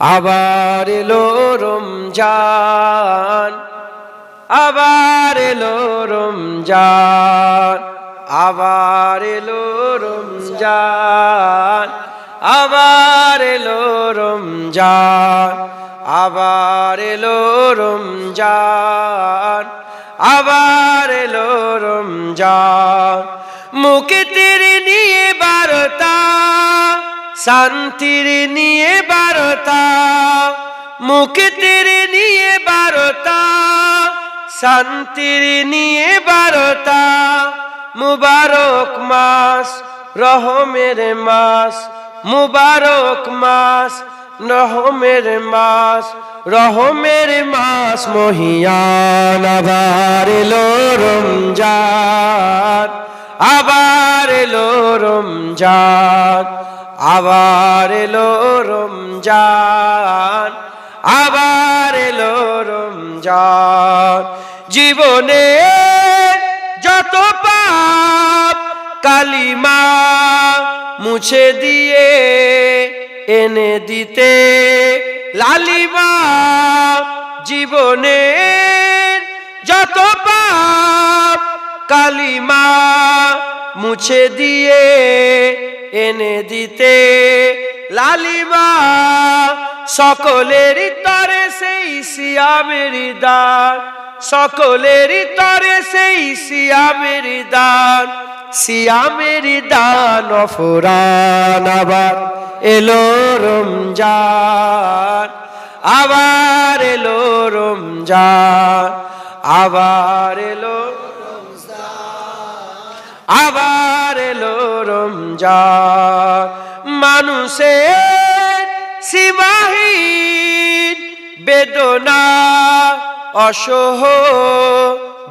আবার এলো রমজান, আবার এলো রমজান, আবার এলো রমজান, আবার এলো রমজান, আবার এলো রমজান, আবার এলো রমজান। মুখে তেরে নিয়ে বারতা শান্তির নিয়ে বারতা মুখে তেরে নিয়ে বারতা, শান্তির নিয়ে বারতা, মুবারক মাস, রহমের মাস, মুবারক মাস, রহমের মাস রহমের মাস, মহিয়ান আবার এলো রমজান, আবার এলো রমজান। আবার এলো রমজান, আবার এলো রমজান। জীবনে যত পাপ কালিমা মুছে দিয়ে এনে দিতে, লালিমা জীবনের যত পাপ কালিমা মুছে দিয়ে এনে দিতে। লালিমা সকলের তরে সেই সিয়ামের দান। সকলের তরে সেই সিয়ামের দান। সিয়ামের দান অফুরান আবার এলো রমজান। আবার এলো রমজান। আবার এলো আবার এলো রমজান মানুষের সীমাহীন বেদনা অসহ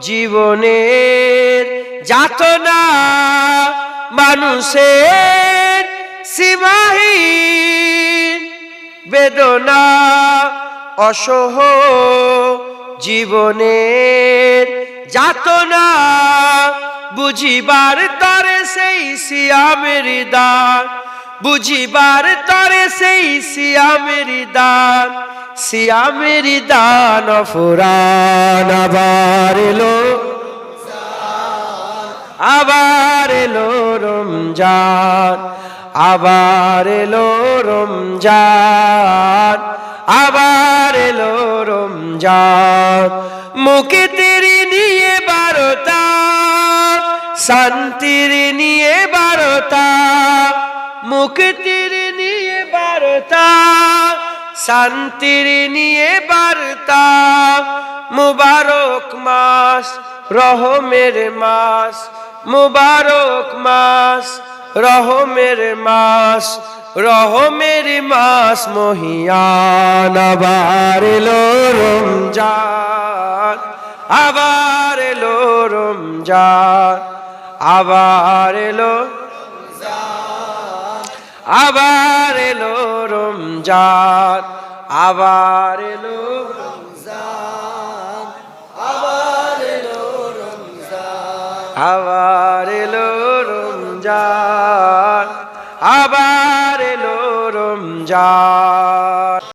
জীবনের যাতনা মানুষের সীমাহীন বেদনা অসহ জীবনের যাতনা। বুঝিবার তরে সেই সিয়ামের দান, বুঝিবার তরে সেই সিয়ামের দান সিয়ামের দান ফুরান আবার এলো। আবার এলো রমজান, আবার এলো রমজান, আবার এলো রমজান। মুখে শান্তির নিয়ে বারতা মুখে তেরি নিয়ে বারতা, শান্তির নিয়ে বার্তা, মুবারক মাস, রহমের মাস, মুবারক মাস, রহমের মাস রহমের মাস, মহিয়ান আবার এলো রমজান, আবার এলো রমজান। আবার এলো আবার এলো রমজান আবার এলো আবার এলো রমজান আবার এলো রমজান।